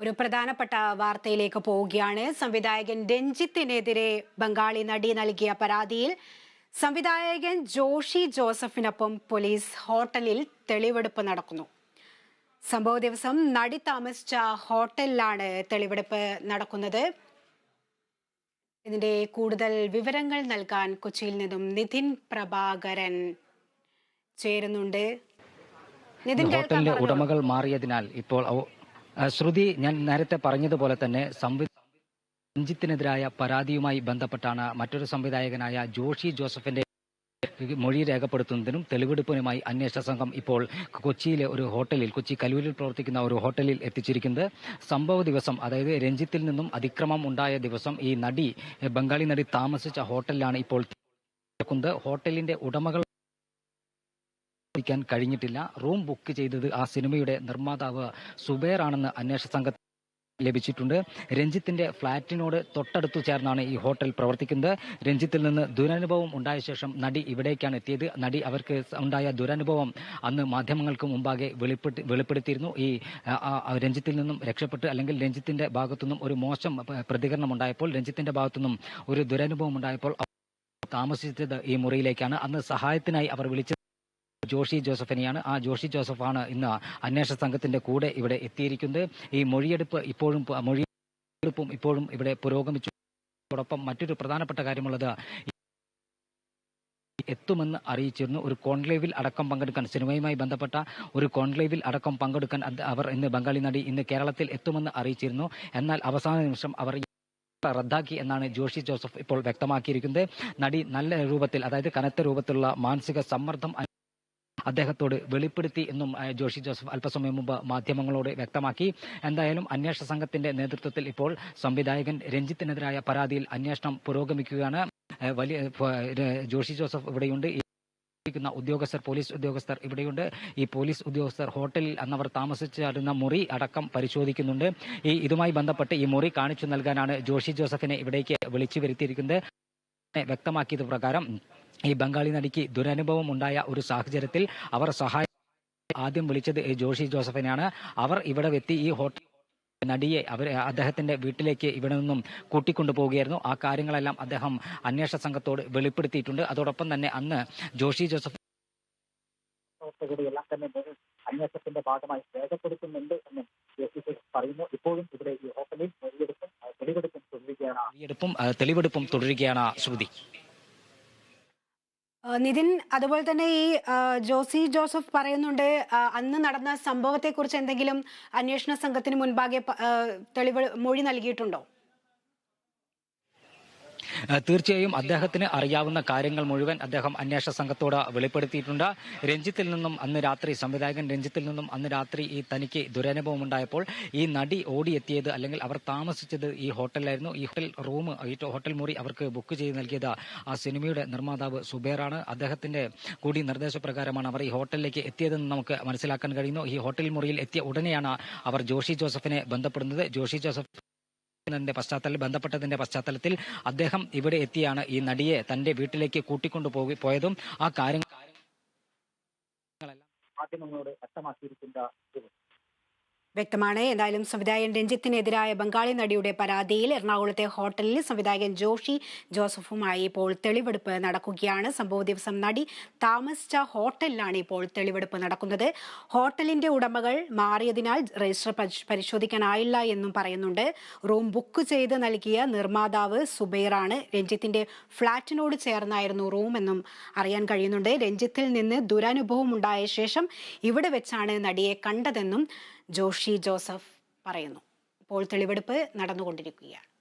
ഒരു പ്രധാനപ്പെട്ട വാർത്തയിലേക്ക് പോവുകയാണ്. സംവിധായകൻ രഞ്ജിത്തിനെതിരെ ബംഗാളി നടി നൽകിയ പരാതിയിൽ സംവിധായകൻ ജോഷി ജോസഫിനൊപ്പം പോലീസ് ഹോട്ടലിൽ തെളിവെടുപ്പ് നടക്കുന്നു. സംഭവ ദിവസം നടി താമസിച്ച ഹോട്ടലിലാണ് തെളിവെടുപ്പ് നടക്കുന്നത്. ഇതിന്റെ കൂടുതൽ വിവരങ്ങൾ നൽകാൻ കൊച്ചിയിൽ നിന്നും നിതിൻ പ്രഭാകരൻ ചേരുന്നുണ്ട്. ഹോട്ടലിന്റെ ഉടമകൾ മാറിയതിനാൽ ഇപ്പോൾ ശ്രുതി ഞാൻ നേരത്തെ പറഞ്ഞതുപോലെ തന്നെ സംവി രഞ്ജിത്തിനെതിരായ പരാതിയുമായി ബന്ധപ്പെട്ടാണ് മറ്റൊരു സംവിധായകനായ ജോഷി ജോസഫിന്റെ മൊഴി രേഖപ്പെടുത്തുന്നതിനും തെളിവെടുപ്പിനുമായി അന്വേഷണ സംഘം ഇപ്പോൾ കൊച്ചിയിലെ ഒരു ഹോട്ടലിൽ കൊച്ചി കലൂരിൽ പ്രവർത്തിക്കുന്ന ഒരു ഹോട്ടലിൽ എത്തിച്ചിരിക്കുന്നത്. സംഭവ ദിവസം അതായത് രഞ്ജിത്തിൽ നിന്നും അതിക്രമം ഉണ്ടായ ദിവസം ഈ നടി ബംഗാളി നടി താമസിച്ച ഹോട്ടലിലാണ് ഇപ്പോൾ ഹോട്ടലിന്റെ ഉടമകൾ ക്കാൻ കഴിഞ്ഞിട്ടില്ല. റൂം ബുക്ക് ചെയ്തത് ആ സിനിമയുടെ നിർമ്മാതാവ് സുബേർ ആണെന്ന് അന്വേഷണ സംഘത്തിൽ ലഭിച്ചിട്ടുണ്ട്. രഞ്ജിത്തിന്റെ ഫ്ളാറ്റിനോട് തൊട്ടടുത്തു ചേർന്നാണ് ഈ ഹോട്ടൽ പ്രവർത്തിക്കുന്നത്. രഞ്ജിത്തിൽ നിന്ന് ദുരനുഭവം ഉണ്ടായ ശേഷം നടി ഇവിടേക്കാണ് എത്തിയത്. നടി അവർക്ക് ഉണ്ടായ ദുരനുഭവം അന്ന് മാധ്യമങ്ങൾക്ക് മുമ്പാകെ വെളിപ്പെടുത്തി വെളിപ്പെടുത്തിയിരുന്നു. ഈ രഞ്ജിത്തിൽ നിന്നും രക്ഷപ്പെട്ട് അല്ലെങ്കിൽ രഞ്ജിത്തിന്റെ ഭാഗത്തുനിന്നും ഒരു മോശം പ്രതികരണം ഉണ്ടായപ്പോൾ രഞ്ജിത്തിന്റെ ഭാഗത്തുനിന്നും ഒരു ദുരനുഭവം ഉണ്ടായപ്പോൾ താമസിച്ചത് ഈ മുറിയിലേക്കാണ്. അന്ന് സഹായത്തിനായി അവർ വിളിച്ചത് ജോഷി ജോസഫിനെയാണ്. ആ ജോഷി ജോസഫാണ് ഇന്ന് അന്വേഷണ സംഘത്തിന്റെ കൂടെ ഇവിടെ എത്തിയിരിക്കുന്നത്. ഈ മൊഴിയെടുപ്പ് ഇപ്പോഴും മൊഴിയെടുപ്പും ഇപ്പോഴും ഇവിടെ പുരോഗമിച്ചതോടൊപ്പം മറ്റൊരു പ്രധാനപ്പെട്ട കാര്യമുള്ളത് എത്തുമെന്ന് അറിയിച്ചിരുന്നു. ഒരു കോൺക്ലേവിൽ അടക്കം പങ്കെടുക്കാൻ സിനിമയുമായി ബന്ധപ്പെട്ട ഒരു കോൺക്ലേവിൽ അടക്കം പങ്കെടുക്കാൻ അവർ ഇന്ന് ബംഗാളി നടി ഇന്ന് കേരളത്തിൽ എത്തുമെന്ന് അറിയിച്ചിരുന്നു. എന്നാൽ അവസാന നിമിഷം അവർ റദ്ദാക്കി എന്നാണ് ജോഷി ജോസഫ് ഇപ്പോൾ വ്യക്തമാക്കിയിരിക്കുന്നത്. നടി നല്ല രൂപത്തിൽ അതായത് കനത്ത രൂപത്തിലുള്ള മാനസിക സമ്മർദ്ദം അദ്ദേഹത്തോട് വെളിപ്പെടുത്തി എന്നും ജോഷി ജോസഫ് അല്പസമയം മുമ്പ് മാധ്യമങ്ങളോട് വ്യക്തമാക്കി. എന്തായാലും അന്വേഷണ സംഘത്തിന്റെ നേതൃത്വത്തിൽ ഇപ്പോൾ സംവിധായകൻ രഞ്ജിത്തിനെതിരായ പരാതിയിൽ അന്വേഷണം പുരോഗമിക്കുകയാണ്. വലിയ ജോഷി ജോസഫ് ഇവിടെയുണ്ട്. ഉദ്യോഗസ്ഥർ പോലീസ് ഉദ്യോഗസ്ഥർ ഇവിടെയുണ്ട്. ഈ പോലീസ് ഉദ്യോഗസ്ഥർ ഹോട്ടലിൽ അന്നവർ താമസിച്ചിരുന്ന മുറി അടക്കം പരിശോധിക്കുന്നുണ്ട്. ഈ ഇതുമായി ബന്ധപ്പെട്ട് ഈ മുറി കാണിച്ചു നൽകാനാണ് ജോഷി ജോസഫിനെ ഇവിടേക്ക് വിളിച്ചു വരുത്തിയിരിക്കുന്നത്. വ്യക്തമാക്കിയത് പ്രകാരം ഈ ബംഗാളി നടിക്ക് ദുരനുഭവം ഉണ്ടായ ഒരു സാഹചര്യത്തിൽ അവർ സഹായം ആദ്യം വിളിച്ചത് ജോഷി ജോസഫിനെയാണ്. അവർ ഇവിടെ എത്തി ഈ ഹോട്ടൽ നടിയെ അവർ അദ്ദേഹത്തിന്റെ വീട്ടിലേക്ക് ഇവിടെ നിന്നും കൂട്ടിക്കൊണ്ടു പോവുകയായിരുന്നു ആ കാര്യങ്ങളെല്ലാം അദ്ദേഹം അന്വേഷണ സംഘത്തോട് വെളിപ്പെടുത്തിയിട്ടുണ്ട്. അതോടൊപ്പം തന്നെ അന്ന് ജോഷി ജോസഫ് പ്രവർത്തകരെല്ലാം തന്നെ അന്വേഷണത്തിന്റെ ഭാഗമായി രേഖപ്പെടുത്തുന്നുണ്ട് എന്ന് പറയുന്നു. ഇപ്പോഴും ഇവിടെ ഈ ഹോട്ടലിൽ മൊഴിയെടുപ്പും തെളിവെടുപ്പും തുടരുകയാണ്. തെളിവെടുപ്പും തുടരുകയാണ് ശ്രുതി. നിതിൻ അതുപോലെ തന്നെ ഈ ജോസി ജോസഫ് പറയുന്നുണ്ട് അന്ന് നടന്ന സംഭവത്തെക്കുറിച്ച് എന്തെങ്കിലും അന്വേഷണ സംഘത്തിന് മുൻപാകെ തെളിവ് മൊഴി നൽകിയിട്ടുണ്ടോ? തീർച്ചയായും അദ്ദേഹത്തിന് അറിയാവുന്ന കാര്യങ്ങൾ മുഴുവൻ അദ്ദേഹം അന്വേഷണ സംഘത്തോട് വെളിപ്പെടുത്തിയിട്ടുണ്ട്. രഞ്ജിത്തിൽ നിന്നും അന്ന് രാത്രി സംവിധായകൻ രഞ്ജിത്തിൽ നിന്നും അന്ന് രാത്രി ഈ തനിക്ക് ദുരനുഭവം ഉണ്ടായപ്പോൾ ഈ നടി ഓടിയെത്തിയത് അല്ലെങ്കിൽ അവർ താമസിച്ചത് ഈ ഹോട്ടലിലായിരുന്നു. ഈ ഹോട്ടൽ റൂം ഈ ഹോട്ടൽ മുറി അവർക്ക് ബുക്ക് ചെയ്ത് നൽകിയത് ആ സിനിമയുടെ നിർമ്മാതാവ് സുബേറാണ്. അദ്ദേഹത്തിന്റെ കൂടി നിർദ്ദേശപ്രകാരമാണ് അവർ ഈ ഹോട്ടലിലേക്ക് എത്തിയതെന്ന് നമുക്ക് മനസ്സിലാക്കാൻ കഴിയുന്നു. ഈ ഹോട്ടൽ മുറിയിൽ എത്തിയ ഉടനെയാണ് അവർ ജോഷി ജോസഫിനെ ബന്ധപ്പെടുന്നത്. ജോഷി ജോസഫ് ന്റെ പശ്ചാത്തലത്തിൽ ബന്ധപ്പെട്ടതിന്റെ പശ്ചാത്തലത്തിൽ അദ്ദേഹം ഇവിടെ എത്തിയാണ് ഈ നടിയെ തന്റെ വീട്ടിലേക്ക് കൂട്ടിക്കൊണ്ടു പോയി പോയതും ആ കാര്യങ്ങൾ മാധ്യമങ്ങളോട് വ്യക്തമാക്കിയിരിക്കുന്ന. വ്യക്തമാണ്. എന്തായാലും സംവിധായകൻ രഞ്ജിത്തിനെതിരായ ബംഗാളി നടിയുടെ പരാതിയിൽ എറണാകുളത്തെ ഹോട്ടലിൽ സംവിധായകൻ ജോഷി ജോസഫുമായി ഇപ്പോൾ തെളിവെടുപ്പ് നടക്കുകയാണ്. സംഭവ ദിവസം നടി താമസിച്ച ഹോട്ടലിലാണ് ഇപ്പോൾ തെളിവെടുപ്പ് നടക്കുന്നത്. ഹോട്ടലിന്റെ ഉടമകൾ മാറിയതിനാൽ രജിസ്റ്റർ പരിശ്- പരിശോധിക്കാനായില്ല എന്നും പറയുന്നുണ്ട്. റൂം ബുക്ക് ചെയ്ത് നൽകിയ നിർമ്മാതാവ് സുബൈറാണ്. രഞ്ജിത്തിന്റെ ഫ്ളാറ്റിനോട് ചേർന്നായിരുന്നു റൂം എന്നും അറിയാൻ കഴിയുന്നുണ്ട്. രഞ്ജിത്തിൽ നിന്ന് ദുരനുഭവം ഉണ്ടായ ശേഷം ഇവിടെ വെച്ചാണ് നടിയെ കണ്ടതെന്നും ജോഷി ജോസഫ് പറയുന്നു. ഇപ്പോൾ തെളിവെടുപ്പ് നടന്നുകൊണ്ടിരിക്കുകയാണ്.